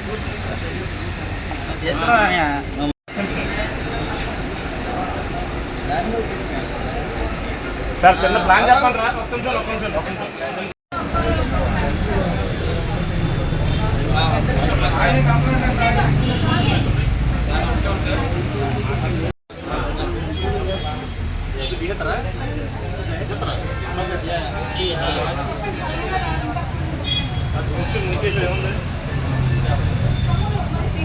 ఉండదు హెల్మెట్ పెడితే బరువు దొరుకుతుంది. ఇంకా ఎవరికి వాటర్ కానీ తాగే సార్ చిన్న ప్లాన్ చెప్పండి రా ఒక్క నిమిషం ఒక్క నిమిషం ఒక్క నిమిషం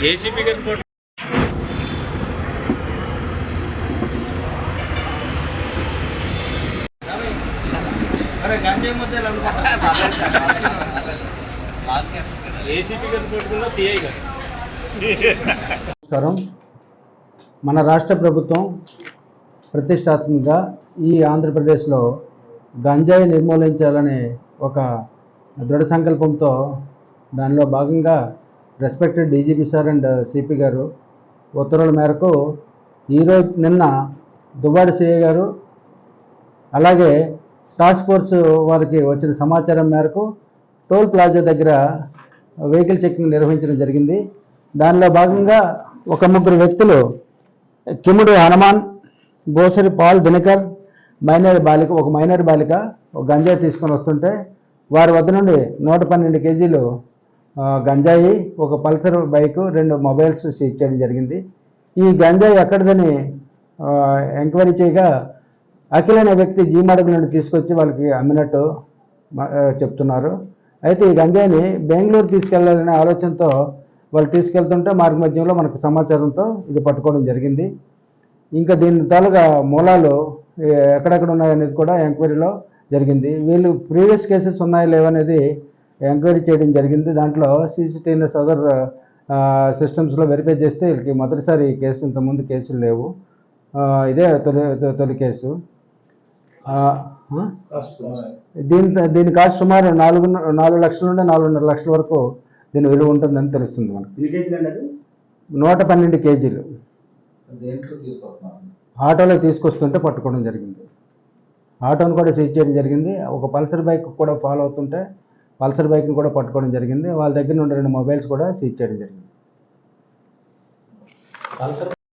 ACP గారి. నమస్కారం. మన రాష్ట్ర ప్రభుత్వం ప్రతిష్టాత్మకంగా ఈ ఆంధ్రప్రదేశ్లో గంజాయి నిర్మూలించాలనే ఒక దృఢ సంకల్పంతో దానిలో భాగంగా respected DGP sir and CP గారు ఉత్తర్వుల మేరకు ఈరోజు నిన్న దుబాడి సిఐ గారు అలాగే టాస్క్ ఫోర్స్ వారికి వచ్చిన సమాచారం మేరకు టోల్ ప్లాజా దగ్గర వెహికల్ చెకింగ్ నిర్వహించడం జరిగింది. దానిలో భాగంగా ఒక ముగ్గురు వ్యక్తులు కిముడు హనుమాన్ గోసరి పాల్ దినకర్ మైనర్ బాలిక ఒక మైనర్ బాలిక ఒక గంజాయి తీసుకొని వస్తుంటే వారి వద్ద నుండి నూట పన్నెండు కేజీలు గంజాయి ఒక పల్సర్ బైకు రెండు మొబైల్స్ సీజ్ చేయడం జరిగింది. ఈ గంజాయి ఎక్కడిదని ఎంక్వైరీ చేయగా అఖిల్ అనే వ్యక్తి జీమాడుగు నుండి తీసుకొచ్చి వాళ్ళకి అమ్మినట్టు చెప్తున్నారు. అయితే ఈ గంజాయిని బెంగళూరు తీసుకెళ్ళాలనే ఆలోచనతో వాళ్ళు తీసుకెళ్తుంటే మార్గ మధ్యంలో మనకు సమాచారంతో ఇది పట్టుకోవడం జరిగింది. ఇంకా దీని తాలూగా మూలాలు ఎక్కడెక్కడ ఉన్నాయనేది కూడా ఎంక్వైరీలో జరిగింది. వీళ్ళు ప్రీవియస్ కేసెస్ ఉన్నాయో లేవనేది ఎంక్వైరీ చేయడం జరిగింది. దాంట్లో సీసీటీఎన్ఎస్ అదర్ సిస్టమ్స్లో వెరిఫై చేస్తే వీళ్ళకి మొదటిసారి ఈ కేసు ఇంతకుముందు కేసులు లేవు. ఇదే తొలి తొలి కేసు? దీని దీని కాస్ట్ సుమారు నాలుగు నాలుగు లక్షల నుండి నాలుగున్నర లక్షల వరకు దీని విలువ ఉంటుందని తెలుస్తుంది మనకు. నూట పన్నెండు కేజీలు. ఆటోలో తీసుకొస్తుంటే పట్టుకోవడం జరిగింది. ఆటోను కూడా స్విచ్ చేయడం జరిగింది. ఒక పల్సర్ బైక్ కూడా ఫాలో అవుతుంటే పల్సర్ బైక్ని కూడా పట్టుకోవడం జరిగింది. వాళ్ళ దగ్గర నుండి రెండు మొబైల్స్ కూడా స్విచ్ చేయడం జరిగింది. పల్సర్